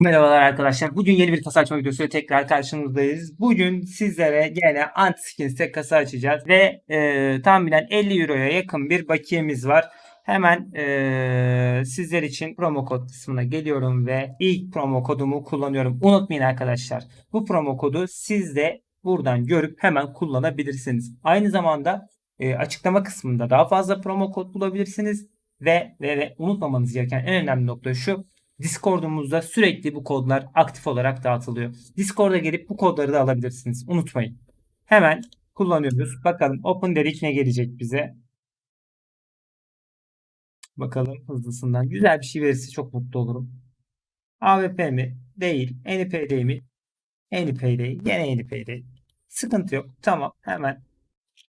Merhabalar arkadaşlar. Bugün yeni bir kasa açma videosuyla tekrar karşınızdayız. Bugün sizlere gene Antiskins'te kasa açacağız ve e, tahminen 50 Euro'ya yakın bir bakiyemiz var. Hemen e, sizler için promo kod kısmına geliyorum ve ilk promo kodumu kullanıyorum. Unutmayın arkadaşlar. Bu promo kodu siz de buradan görüp hemen kullanabilirsiniz. Aynı zamanda e, açıklama kısmında daha fazla promo kod bulabilirsiniz ve, ve, ve unutmamanız gereken en önemli nokta şu. Discord'umuzda sürekli bu kodlar aktif olarak dağıtılıyor. Discord'a gelip bu kodları da alabilirsiniz. Unutmayın. Hemen kullanıyoruz. Bakalım Open dedik ne gelecek bize. Bakalım hızlısından. Güzel bir şey verirse çok mutlu olurum. AWP mi? Değil. NPD mi? NPD. Gene NPD. Sıkıntı yok. Tamam. Hemen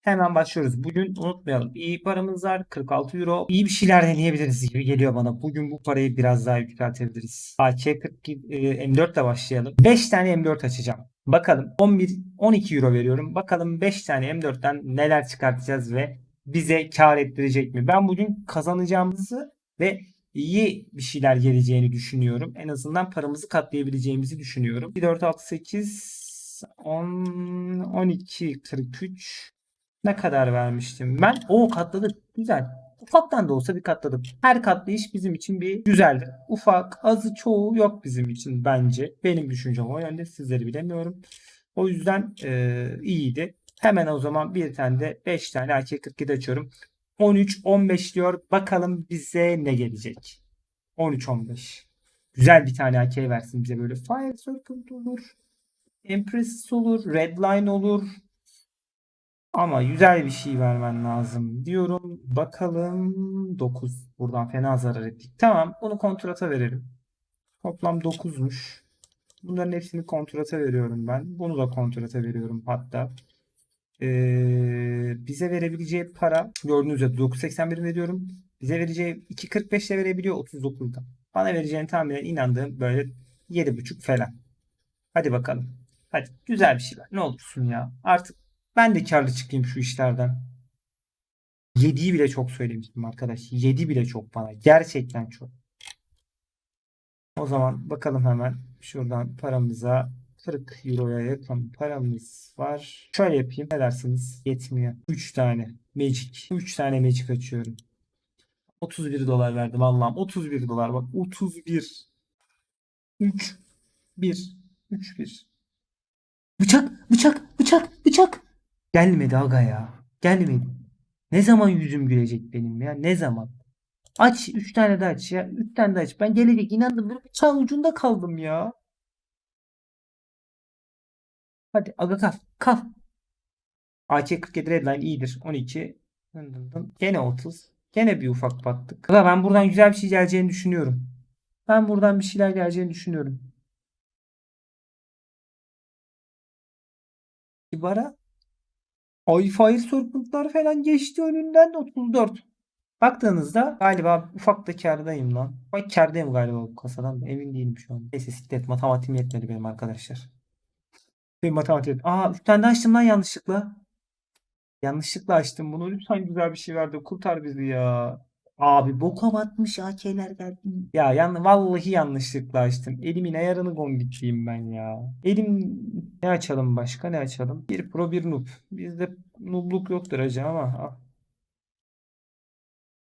Hemen başlıyoruz. Bugün unutmayalım. İyi paramız var. 46 euro. İyi bir şeyler deneyebiliriz gibi geliyor bana. Bugün bu parayı biraz daha yükseltebiliriz. AK-40 e, M4 ile başlayalım. 5 tane M4 açacağım. Bakalım 11 12 euro veriyorum. Bakalım 5 tane M4'ten neler çıkartacağız ve bize kar ettirecek mi? Ben bugün kazanacağımızı ve iyi bir şeyler geleceğini düşünüyorum. En azından paramızı katlayabileceğimizi düşünüyorum. 1 4 6 8 10 12 43 ne kadar vermiştim ben? O katladık. Güzel. Ufaktan da olsa bir katladık. Her katlayış bizim için bir güzeldir. Ufak, azı, çoğu yok bizim için bence. Benim düşüncem o yönde. Sizleri bilemiyorum. O yüzden e, iyiydi. Hemen o zaman bir tane de 5 tane AK-47 açıyorum. 13-15 diyor. Bakalım bize ne gelecek. 13-15. Güzel bir tane AK versin bize böyle. Fire Circle olur. Empress olur. Redline olur. Ama güzel bir şey vermen lazım diyorum. Bakalım 9. Buradan fena zarar ettik. Tamam bunu kontrata verelim. Toplam 9'muş. Bunların hepsini kontrata veriyorum ben. Bunu da kontrata veriyorum hatta. Ee, bize verebileceği para gördüğünüz üzere 9.81 veriyorum. Bize vereceği 2.45 ile verebiliyor 39'da. Bana vereceğini tahminen inandığım böyle 7.5 falan. Hadi bakalım. Hadi güzel bir şey ver. Ne olursun ya. Artık ben de karlı çıkayım şu işlerden. 7'yi bile çok söylemiştim arkadaş. 7 bile çok bana. Gerçekten çok. O zaman bakalım hemen şuradan paramıza 40 euroya yakın paramız var. Şöyle yapayım. Ne dersiniz? Yetmiyor. 3 tane Magic. 3 tane Magic açıyorum. 31 dolar verdim Allah'ım. 31 dolar bak. 31. 3 1 3 1 Bıçak, bıçak, bıçak, bıçak. Gelmedi aga ya. Gelmedi. Ne zaman yüzüm gülecek benim ya? Ne zaman? Aç. Üç tane de aç ya. Üç tane de aç. Ben gelecek inandım. Böyle bıçağın ucunda kaldım ya. Hadi aga kal. Kal. AK-47 Redline iyidir. 12. Dın dın dın. Gene 30. Gene bir ufak battık. Aga ben buradan güzel bir şey geleceğini düşünüyorum. Ben buradan bir şeyler geleceğini düşünüyorum. Kibara Ay Fire Serpent'lar falan geçti önünden 34. Baktığınızda galiba ufak da kârdayım lan. Bak kârdayım galiba bu kasadan da emin değilim şu an. Neyse siklet matematiğim yetmedi benim arkadaşlar. Benim matematik. Aa 3 tane de açtım lan yanlışlıkla. Yanlışlıkla açtım bunu. Lütfen güzel bir şey verdi. Kurtar bizi ya. Abi boka batmış AK'ler geldi. Ya yan, vallahi yanlışlıkla açtım. Elimin ayarını gombitliyim ben ya. Elim ne açalım başka ne açalım? Bir pro bir noob. Bizde noobluk yoktur hacı ama. Ah.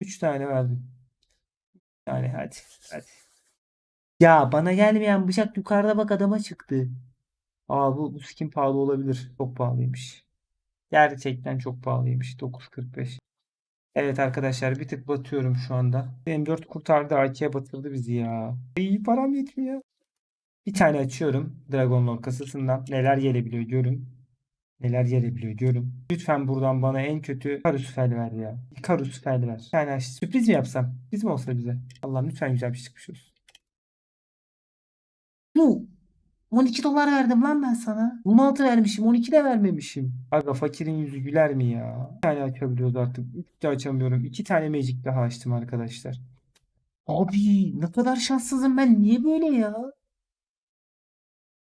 3 tane verdim. Yani hadi hadi. Ya bana gelmeyen bıçak yukarıda bak adama çıktı. Aa bu, bu skin pahalı olabilir. Çok pahalıymış. Gerçekten çok pahalıymış. 9.45. Evet arkadaşlar bir tık batıyorum şu anda. M4 kurtardı AK'ye batırdı bizi ya. İyi param yetmiyor. Bir tane açıyorum. Dragon Lord kasasından. Neler gelebiliyor görün. Neler gelebiliyor görün. Lütfen buradan bana en kötü Karus Fel ver ya. Karus Fel ver. Aç. Sürpriz mi yapsam? Sürpriz mi olsa bize? Allah'ım lütfen güzel bir şey çıkmış olsun. Bu 12 dolar verdim lan ben sana. 16 vermişim 12 de vermemişim. Aga fakirin yüzü güler mi ya? Bir tane açabiliyoruz artık. 3 de açamıyorum. 2 tane magic daha açtım arkadaşlar. Abi ne kadar şanssızım ben. Niye böyle ya?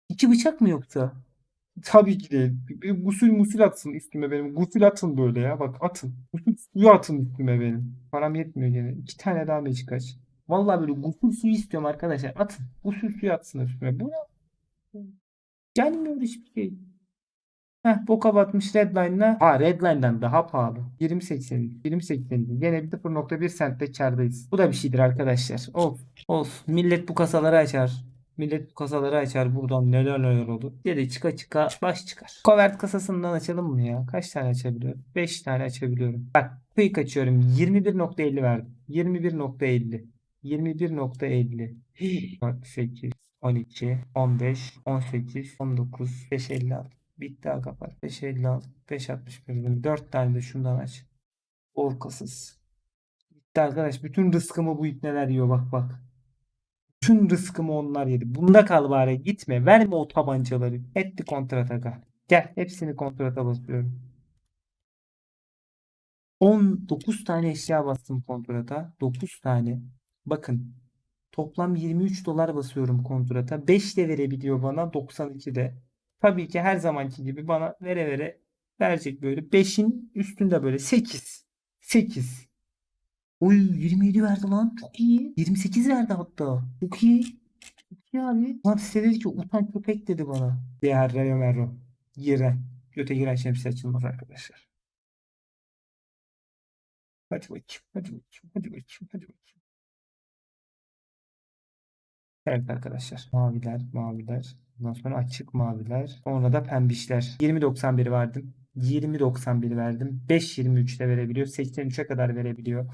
İki bıçak mı yoksa? Tabii ki değil. Gusül musul atsın üstüme benim. Gusül atın böyle ya. Bak atın. Gusül suyu atın üstüme benim. Param yetmiyor gene. İki tane daha magic aç. Vallahi böyle gusül suyu istiyorum arkadaşlar. Atın. Gusül suyu atsın üstüme. Bu ne? Gelmiyor hiçbir şey. Heh boka batmış Redline'la. Ha Redline'dan daha pahalı. 20.80 20.80 Gene 0.1 centte kârdayız. Bu da bir şeydir arkadaşlar. Of of. Millet bu kasaları açar. Millet bu kasaları açar. Buradan neler neler olur. Dedi çıka çıka baş çıkar. Covert kasasından açalım mı ya? Kaç tane açabiliyorum? 5 tane açabiliyorum. Bak quick açıyorum. 21.50 verdim. 21.50 21.50 4, 8 12 15 18 19 5.56 Bitti aga kapat. 5.56 5.61 4 tane de şundan aç. Orkasız. Bitti arkadaş. Bütün rızkımı bu ipneler yiyor bak bak. Bütün rızkımı onlar yedi. Bunda kal bari gitme. Verme o tabancaları. Etti kontrat aga. Gel hepsini kontrata basıyorum. 19 tane eşya bastım kontrata. 9 tane. Bakın. Toplam 23 dolar basıyorum kontrata. 5 de verebiliyor bana 92'de. Tabii ki her zamanki gibi bana vere vere verecek böyle. 5'in üstünde böyle 8. 8. Oy 27 verdi lan. Çok iyi. 28 verdi hatta. Çok iyi. Çok iyi abi. Lan size dedi ki utan köpek dedi bana. Diğer Rayo Merro. Giren. Göte giren şemsiye açılmaz arkadaşlar. Hadi bakayım. Hadi bakayım. Hadi bakayım. Hadi bakayım. Evet arkadaşlar. Maviler, maviler. Ondan sonra açık maviler. Sonra da pembişler. 20.91 verdim. 20.91 verdim. 5.23 de verebiliyor. 83'e kadar verebiliyor.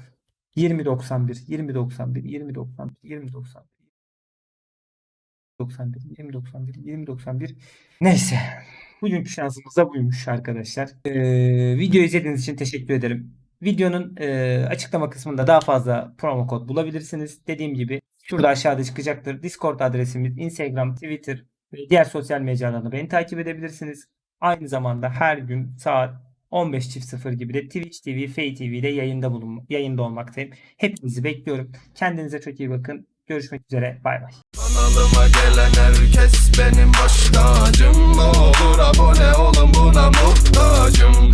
20.91, 20.91, 20.91, 20.91. 91, 20.91, 20.91. Neyse. Bugünkü şansımız da buymuş arkadaşlar. Ee, video izlediğiniz için teşekkür ederim. Videonun e, açıklama kısmında daha fazla promo kod bulabilirsiniz. Dediğim gibi Şurada aşağıda çıkacaktır. Discord adresimiz Instagram, Twitter ve diğer sosyal mecralarını beni takip edebilirsiniz. Aynı zamanda her gün saat 15.00 gibi de Twitch TV, Fey TV'de yayında bulun yayında olmaktayım. Hepinizi bekliyorum. Kendinize çok iyi bakın. Görüşmek üzere. Bay bay. Kanalıma gelen herkes benim baş tacım. Olur abone olun buna muhtacım.